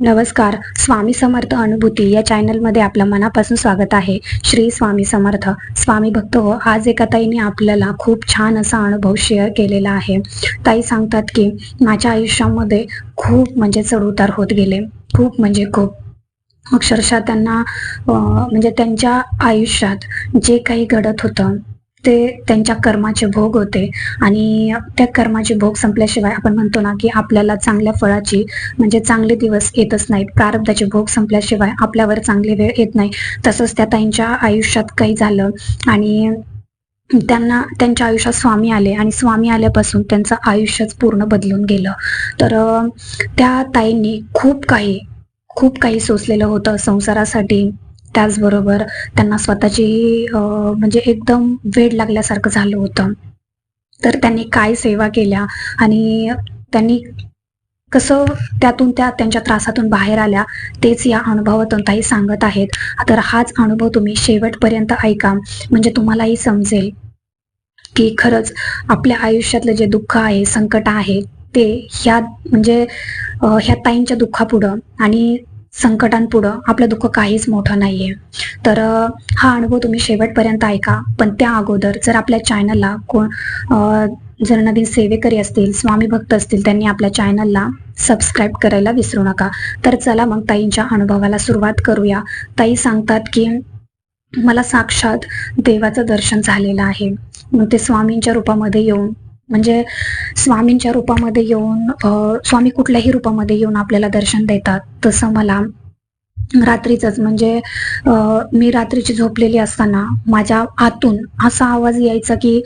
नमस्कार स्वामी समर्थ अनुभूती या चॅनलमध्ये आपलं मनापासून स्वागत आहे. श्री स्वामी समर्थ स्वामी भक्त हो आज एका ताईने आपल्याला खूप छान असा अनुभव शेअर केलेला आहे. ताई सांगतात की माझ्या आयुष्यामध्ये खूप म्हणजे चढउतार होत गेले. खूप म्हणजे खूप. अक्षरशः त्यांना म्हणजे त्यांच्या आयुष्यात जे काही घडत होतं ते त्यांच्या कर्माचे भोग होते. आणि त्या कर्माचे भोग संपल्याशिवाय आपण म्हणतो ना की आपल्याला चांगल्या फळाची म्हणजे चांगले दिवस येतच नाहीत. प्रारब्धाचे भोग संपल्याशिवाय आपल्यावर चांगली वेळ येत नाही. तसंच त्या ताईंच्या आयुष्यात काही झालं आणि त्यांना त्यांच्या आयुष्यात स्वामी आले आणि स्वामी आल्यापासून त्यांचं आयुष्यच पूर्ण बदलून गेलं. तर त्या ताईंनी खूप काही खूप काही सोसलेलं होतं संसारासाठी. त्याचबरोबर त्यांना स्वतःची म्हणजे एकदम वेड लागल्यासारखं झालं होतं. तर त्यांनी काय सेवा केल्या आणि त्यांनी कसं त्यातून त्या त्यांच्या त्रासातून बाहेर आल्या तेच या अनुभवातून ताई सांगत आहेत. तर हाच अनुभव तुम्ही शेवटपर्यंत ऐका. म्हणजे तुम्हालाही समजेल की खरंच आपल्या आयुष्यातलं जे दुःख आहे संकट आहे ते ह्या म्हणजे ह्या ताईंच्या दुःखापुढं आणि संकटांपुढं आपलं दुःख काहीच मोठं नाहीये. तर हा अनुभव तुम्ही शेवटपर्यंत ऐका. पण त्या अगोदर जर आपल्या चॅनलला कोण जर नवीन सेवेकरी असतील स्वामी भक्त असतील त्यांनी आपल्या चॅनलला सबस्क्राईब करायला विसरू नका. तर चला मग ताईंच्या अनुभवाला सुरुवात करूया. ताई सांगतात की मला साक्षात देवाचं दर्शन झालेलं आहे. मग ते स्वामींच्या रूपामध्ये येऊन म्हणजे स्वामींच्या रूपामध्ये येऊन स्वामी कुठल्याही रूपामध्ये येऊन आपल्याला दर्शन देतात तसं मला रात्रीचंच. म्हणजे मी रात्रीची झोपलेली असताना माझ्या आतून असा आवाज यायचा की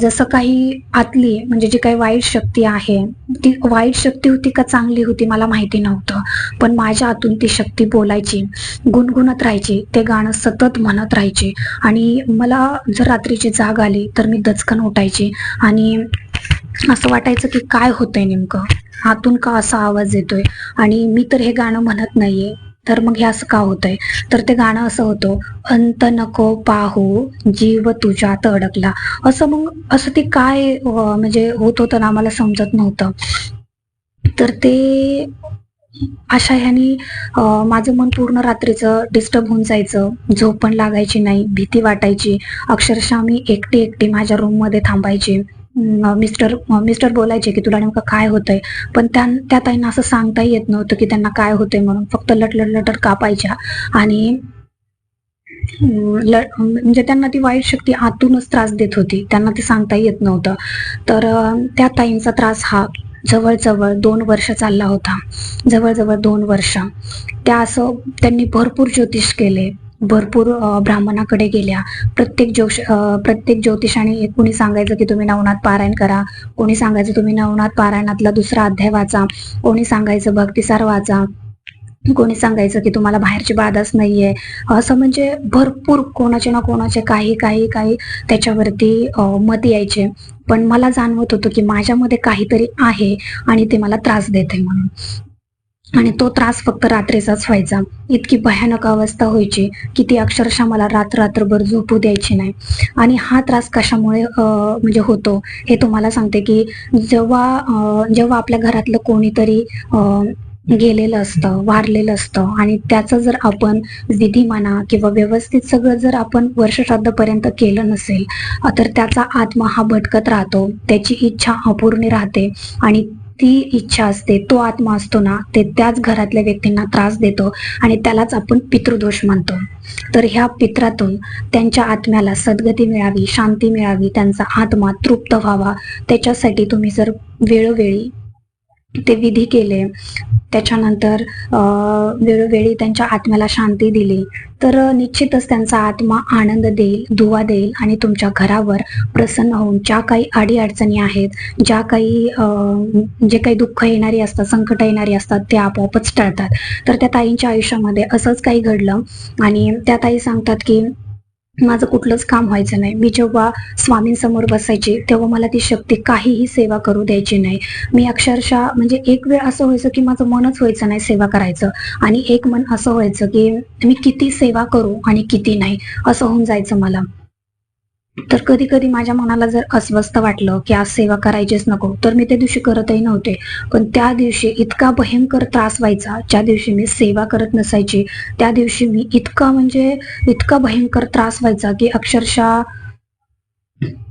जसं काही आतली म्हणजे जी काही वाईट शक्ती आहे ती वाईट शक्ती होती का चांगली होती मला माहिती नव्हतं. पण माझ्या आतून ती शक्ती बोलायची गुणगुणत राहायची ते गाणं सतत म्हणत राहायचे. आणि मला जर रात्रीची जाग आली तर मी दचकन उठायची. आणि असं वाटायचं की काय होतंय नेमकं? आतून का असा आवाज येतोय? आणि मी तर हे गाणं म्हणत नाहीये. तर मग हे असं का होतंय? तर ते गाणं असं होतं अंत नको पाहू जीव तुझ्यात अडकला. असं मग असं ते काय म्हणजे होत होतं ना आम्हाला समजत नव्हतं. तर ते अशा ह्यानी माझं मन पूर्ण रात्रीचं डिस्टर्ब होऊन जायचं. झोप पण लागायची नाही भीती वाटायची. अक्षरशः मी एकटी एकटी माझ्या रूममध्ये थांबायची. मिस्टर मिस्टर बोलायचे की तुला नेमकं काय होतंय? पण त्या त्या ताईंना असं सांगता येत नव्हतं की त्यांना काय होतंय म्हणून. फक्त लटलट लटट कापायच्या. आणि म्हणजे त्यांना ती वाईट शक्ती आतूनच त्रास देत होती. त्यांना ते सांगता येत नव्हतं. तर त्या ताईंचा त्रास हा जवळजवळ दोन वर्ष चालला होता. जवळजवळ दोन वर्ष. त्या असं त्यांनी भरपूर ज्योतिष केले. भरपूर ब्राह्मणाकडे गेल्या. प्रत्येक ज्योष प्रत्येक ज्योतिषाने कोणी सांगायचं की तुम्ही नवनाथ पारायण करा कोणी सांगायचं तुम्ही नवनाथ पारायणातला दुसरा अध्याय वाचा कोणी सांगायचं भक्तिसार वाचा कोणी सांगायचं की तुम्हाला बाहेरची बाधाच नाहीये. असं म्हणजे भरपूर कोणाचे ना कोणाचे काही काही काही त्याच्यावरती मत यायचे. पण मला जाणवत होतं की माझ्यामध्ये काहीतरी आहे आणि ते मला त्रास देते म्हणून. आणि तो त्रास फक्त रात्रीचाच व्हायचा. इतकी भयानक अवस्था व्हायची की ती अक्षरशः मला रात्र रात्रभर झोपू द्यायची नाही. आणि हा त्रास कशामुळे म्हणजे होतो हे तुम्हाला सांगते की जेव्हा जेव्हा आपल्या घरातलं कोणीतरी गेलेलं असतं वारलेलं असतं आणि त्याचं जर आपण विधी म्हणा किंवा व्यवस्थित सगळं जर आपण वर्षश्राद्धपर्यंत केलं नसेल तर त्याचा आत्मा हा भटकत राहतो. त्याची इच्छा अपूर्ण राहते आणि ती इच्छा असते तो आत्मा असतो ना ते त्याच घरातल्या व्यक्तींना त्रास देतो आणि त्यालाच आपण पितृदोष म्हणतो. तर ह्या पित्रातून त्यांच्या आत्म्याला सद्गती मिळावी शांती मिळावी त्यांचा आत्मा तृप्त व्हावा. त्याच्यासाठी तुम्ही जर वेळोवेळी ते विधी केले. त्याच्यानंतर वेळोवेळी त्यांच्या आत्म्याला शांती दिली. तर निश्चितच त्यांचा आत्मा आनंद देईल दुवा देईल आणि तुमच्या घरावर प्रसन्न होऊन ज्या काही अडीअडचणी आहेत ज्या काही जे काही दुःख येणारी असतात संकट येणारी असतात ते आपोआपच टळतात. तर त्या ताईंच्या आयुष्यामध्ये असंच काही घडलं आणि त्या ताई सांगतात की माझं कुठलंच काम व्हायचं नाही. मी जेव्हा स्वामींसमोर बसायची तेव्हा मला ती शक्ती काहीही सेवा करू द्यायची नाही. मी अक्षरशः म्हणजे एक वेळ असं व्हायचं की माझं मनच व्हायचं नाही सेवा करायचं. आणि एक मन असं व्हायचं की मी किती सेवा करू आणि किती नाही असं होऊन जायचं मला. तर कधी कधी माझ्या मनाला जर अस्वस्थ वाटलं की आज सेवा करायचीच नको तर मी त्या दिवशी करतही नव्हते. पण त्या दिवशी इतका भयंकर त्रास व्हायचा ज्या दिवशी मी सेवा करत नसायची त्या दिवशी मी इतका म्हणजे इतका भयंकर त्रास व्हायचा की अक्षरशः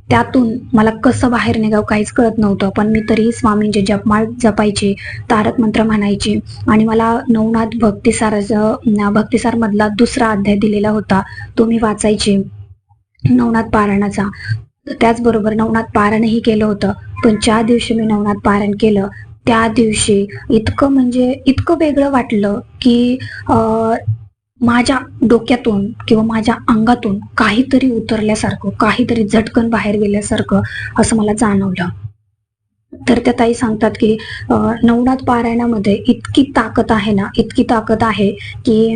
त्यातून मला कसं बाहेर निघावं काहीच कळत नव्हतं. पण मी तरीही स्वामींचे जपमाळ जपायचे तारक मंत्र म्हणायचे आणि मला नवनाथ भक्तिसार भक्तिसार मधला दुसरा अध्याय दिलेला होता तो मी वाचायचे. नवनाथ पारायणाचा. त्याचबरोबर नवनाथ पारणही केलं होतं. पण ज्या दिवशी मी नवनाथ पारायण केलं त्या दिवशी इतकं म्हणजे इतकं वेगळं वाटलं की माझ्या डोक्यातून किंवा माझ्या अंगातून काहीतरी उतरल्यासारखं काहीतरी झटकन बाहेर गेल्यासारखं असं मला जाणवलं. तर त्या ताई सांगतात की नवनाथ पारायणामध्ये इतकी ताकद आहे ना इतकी ताकद आहे की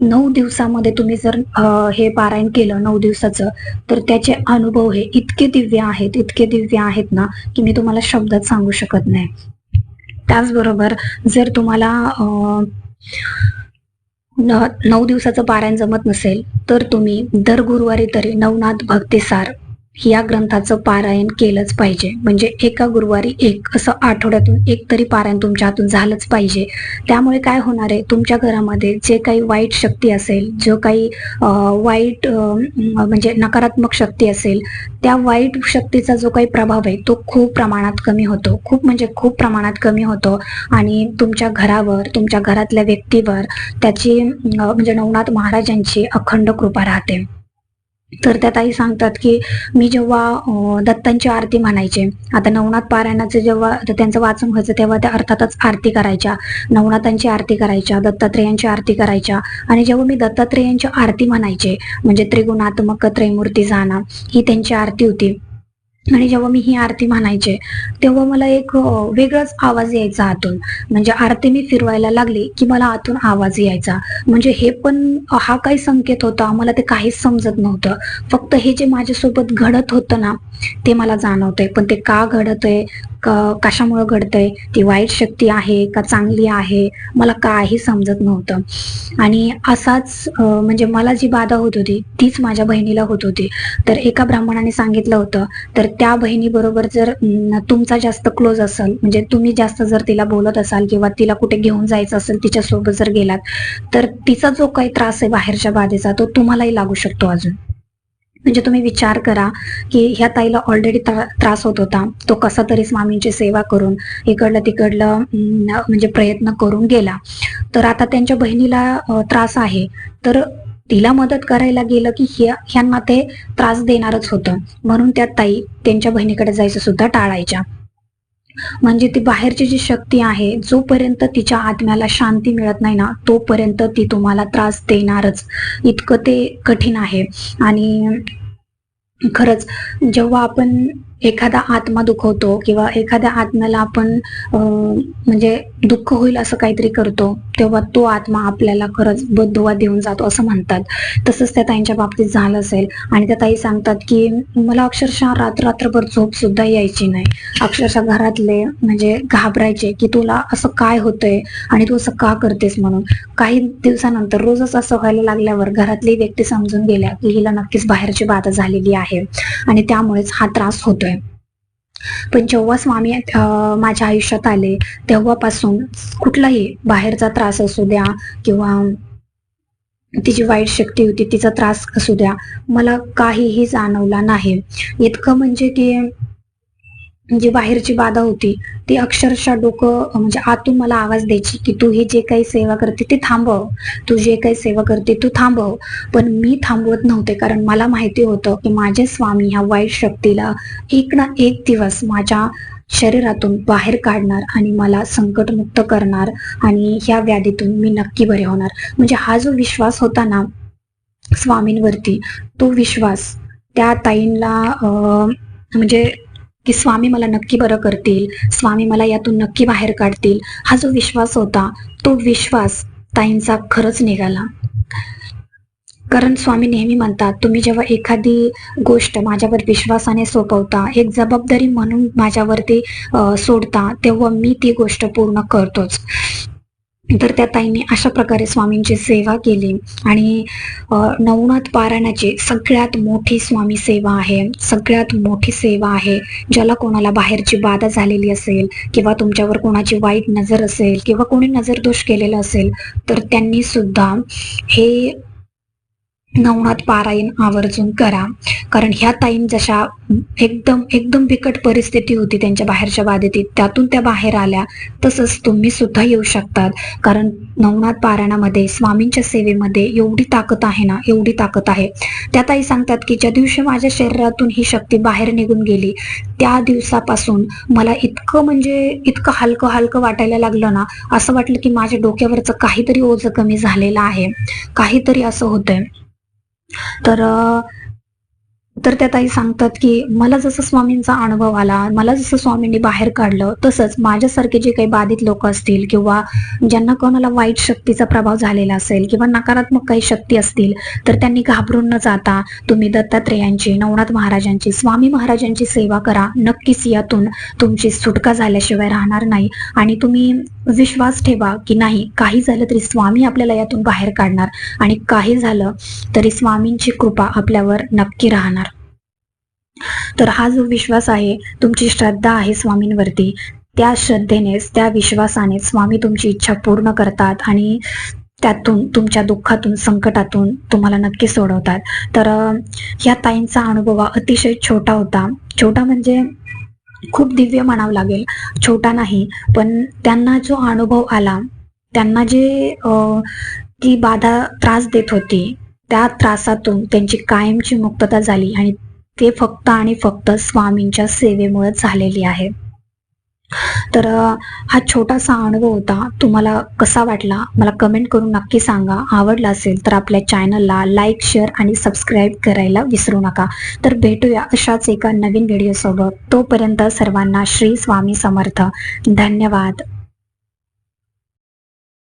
नऊ दिवसामध्ये तुम्ही जर हे पारायण केलं नऊ दिवसाचं तर त्याचे अनुभव हे इतके दिव्य आहेत इतके दिव्य आहेत ना की मी तुम्हाला शब्दात सांगू शकत नाही. त्याचबरोबर जर तुम्हाला नऊ दिवसाचं पारायण जमत नसेल तर तुम्ही दर गुरुवारी तरी नवनाथ भक्तिसार या ग्रंथाचं पारायण केलंच पाहिजे. म्हणजे एका गुरुवारी एक असं आठवड्यातून एक तरी पारायण तुमच्या हातून झालंच पाहिजे. त्यामुळे काय होणार आहे? तुमच्या घरामध्ये जे काही वाईट शक्ती असेल जो काही वाईट म्हणजे नकारात्मक शक्ती असेल त्या वाईट शक्तीचा जो काही प्रभाव आहे तो खूप प्रमाणात कमी होतो. खूप म्हणजे खूप प्रमाणात कमी होतो. आणि तुमच्या घरावर तुमच्या घरातल्या व्यक्तीवर त्याची म्हणजे नवनाथ महाराजांची अखंड कृपा राहते. तर त्या ताई सांगतात की मी जेव्हा दत्तांची आरती म्हणायचे आता नवनाथ पारायणाचं जेव्हा त्यांचं वाचन व्हायचं तेव्हा त्या अर्थातच आरती करायच्या. नवनाथांची आरती करायच्या दत्तात्रेयांची आरती करायच्या. आणि जेव्हा मी दत्तात्रेयांची आरती म्हणायचे म्हणजे त्रिगुणात्मक त्रैमूर्ती जाणा ही त्यांची आरती होती. आणि जेव्हा मी ही आरती म्हणायचे तेव्हा मला एक वेगळाच आवाज यायचा आतून. म्हणजे आरती मी फिरवायला लागली की मला आतून आवाज यायचा. म्हणजे हे पण हा काही संकेत होता मला ते काहीच समजत नव्हतं. फक्त हे जे माझ्यासोबत घडत होतं ना ते मला जाणवतंय. पण ते का घडतंय कशामुळे कशामुळं घडतंय ती वाईट शक्ती आहे का चांगली आहे मला काही समजत नव्हतं. आणि असाच म्हणजे मला जी बाधा होत होती तीच माझ्या बहिणीला होत होती. तर एका ब्राह्मणाने सांगितलं होतं तर त्या बहिणीबरोबर जर तुमचा जास्त क्लोज असेल म्हणजे तुम्ही जास्त जर तिला बोलत असाल किंवा तिला कुठे घेऊन जायचं असेल तिच्यासोबत जर गेलात तर तिचा जो काही त्रास आहे बाहेरच्या बाधेचा तो तुम्हालाही लागू शकतो अजून. म्हणजे तुम्ही विचार करा की ह्या ताईला ऑलरेडी त्रास होत होता तो कसा तरी स्वामींची सेवा करून इकडलं तिकडलं म्हणजे प्रयत्न करून गेला. तर आता त्यांच्या बहिणीला त्रास आहे तर तिला मदत करायला गेलं की ह्यांना ते त्रास देणारच होतं. म्हणून त्या ताई त्यांच्या बहिणीकडे जायचं सुद्धा टाळायच्या. म्हणजे ती बाहेरची जी शक्ती आहे जोपर्यंत तिच्या आत्म्याला शांती मिळत नाही ना तोपर्यंत ती तुम्हाला त्रास देणारच. इतकं ते कठीण आहे. आणि खरंच जेव्हा आपण एखादा आत्मा दुखवतो किंवा एखाद्या आत्म्याला आपण म्हणजे दुःख होईल असं काहीतरी करतो तेव्हा तो आत्मा आपल्याला खरंच बद्धुवा देऊन जातो असं म्हणतात. तसंच त्या ताईंच्या बाबतीत झालं असेल. आणि त्या ताई सांगतात की मला अक्षरशः रात्र रात्रभर झोप सुद्धा यायची नाही. अक्षरशः घरातले म्हणजे घाबरायचे की तुला असं काय होतंय आणि तू असं का करतेस म्हणून. काही दिवसानंतर रोजच असं व्हायला लागल्यावर घरातली व्यक्ती समजून गेल्या की हिला नक्कीच बाहेरची बाधा झालेली आहे. आणि त्यामुळेच हा त्रास होतोय. पण जेव्हा स्वामी माझ्या आयुष्यात आले तेव्हापासून कुठलाही बाहेरचा त्रास असू द्या किंवा तिची वाईट शक्ती होती तिचा त्रास असू द्या मला काहीही जाणवला नाही. इतकं म्हणजे की जी बाहेरची बाधा होती ती अक्षरशः डोकं म्हणजे आतून मला आवाज द्यायची की तू ही जे काही सेवा करते ते थांबव. तू जे काही सेवा करते तू थांबव. पण मी थांबवत नव्हते कारण मला माहिती होतं की माझे स्वामी ह्या वाईट शक्तीला एक ना एक दिवस माझ्या शरीरातून बाहेर काढणार आणि मला संकटमुक्त करणार आणि ह्या व्याधीतून मी नक्की बरे होणार. म्हणजे हा जो विश्वास होता ना स्वामींवरती तो विश्वास त्या ताईंना म्हणजे की स्वामी मला नक्की बरं करतील स्वामी मला यातून नक्की बाहेर काढतील. हा जो विश्वास होता तो विश्वास ताईंचा खरंच निघाला. कारण स्वामी नेहमी म्हणतात तुम्ही जेव्हा एखादी गोष्ट माझ्यावर विश्वासाने सोपवता एक जबाबदारी म्हणून माझ्यावरती सोडता तेव्हा मी ती गोष्ट पूर्ण करतोच. तर त्या ताईंनी अशा प्रकारे स्वामींची सेवा केली. आणि नवनाथ पारायणाची सगळ्यात मोठी स्वामी सेवा आहे. सगळ्यात मोठी सेवा आहे. ज्याला कोणाला बाहेरची बाधा झालेली असेल किंवा तुमच्यावर कोणाची वाईट नजर असेल किंवा कोणी नजरदोष केलेला असेल तर त्यांनी सुद्धा हे नवनाथ पारायण आवर्जून करा. कारण ह्या ताईन जशा एकदम एकदम बिकट परिस्थिती होती त्यांच्या बाहेरच्या बाधितीत त्यातून त्या बाहेर आल्या तसंच तुम्ही सुद्धा येऊ शकतात. कारण नवनाथ पारायणामध्ये स्वामींच्या सेवेमध्ये एवढी ताकद आहे ना एवढी ताकद आहे. त्या ताई सांगतात की ज्या दिवशी माझ्या शरीरातून ही शक्ती बाहेर निघून गेली त्या दिवसापासून मला इतकं म्हणजे इतकं हलकं हलकं वाटायला लागलं ना असं वाटलं की माझ्या डोक्यावरचं काहीतरी ओझं कमी झालेलं आहे. काहीतरी असं होतंय. तर अ, तर त्या ताई सांगतात की मला जसं स्वामींचा अनुभव आला मला जसं स्वामींनी बाहेर काढलं तसंच माझ्यासारखे जे काही बाधित लोक असतील किंवा ज्यांना कोणाला वाईट शक्तीचा प्रभाव झालेला असेल किंवा नकारात्मक काही शक्ती असतील तर त्यांनी घाबरून न जाता तुम्ही दत्तात्रेयांची नवनाथ महाराजांची स्वामी महाराजांची सेवा करा. नक्कीच यातून तुमची सुटका झाल्याशिवाय राहणार नाही आणि तुम्ही विश्वास ठेवा की नाही काही झालं तरी स्वामी आपल्याला यातून बाहेर काढणार आणि काही झालं तरी स्वामींची कृपा आपल्यावर नक्की राहणार. तर हा जो विश्वास आहे तुमची श्रद्धा आहे स्वामींवरती त्या श्रद्धेनेच त्या विश्वासाने स्वामी तुमची इच्छा पूर्ण करतात आणि त्यातून तुमच्या दुःखातून संकटातून तुम्हाला नक्की सोडवतात. तर ह्या ताईंचा अनुभव हा अतिशय छोटा होता. छोटा म्हणजे खूप दिव्य म्हणावं लागेल. छोटा नाही पण त्यांना जो अनुभव आला त्यांना जे ती बाधा त्रास देत होती त्या त्रासातून त्यांची कायमची मुक्तता झाली आणि ते फक्त आणि फक्त स्वामींच्या सेवेमुळे झालेली आहे. तर हा छोटासा अनुभव होता. तुम्हाला कसा वाटला? मला कमेंट करून नक्की सांगा. आवडला असेल तर आपल्या चॅनलला लाईक शेअर आणि सबस्क्राईब करायला विसरू नका. तर भेटूया अशाच एका नवीन व्हिडिओसोबत तोपर्यंत सर्वांना श्री स्वामी समर्थ. धन्यवाद.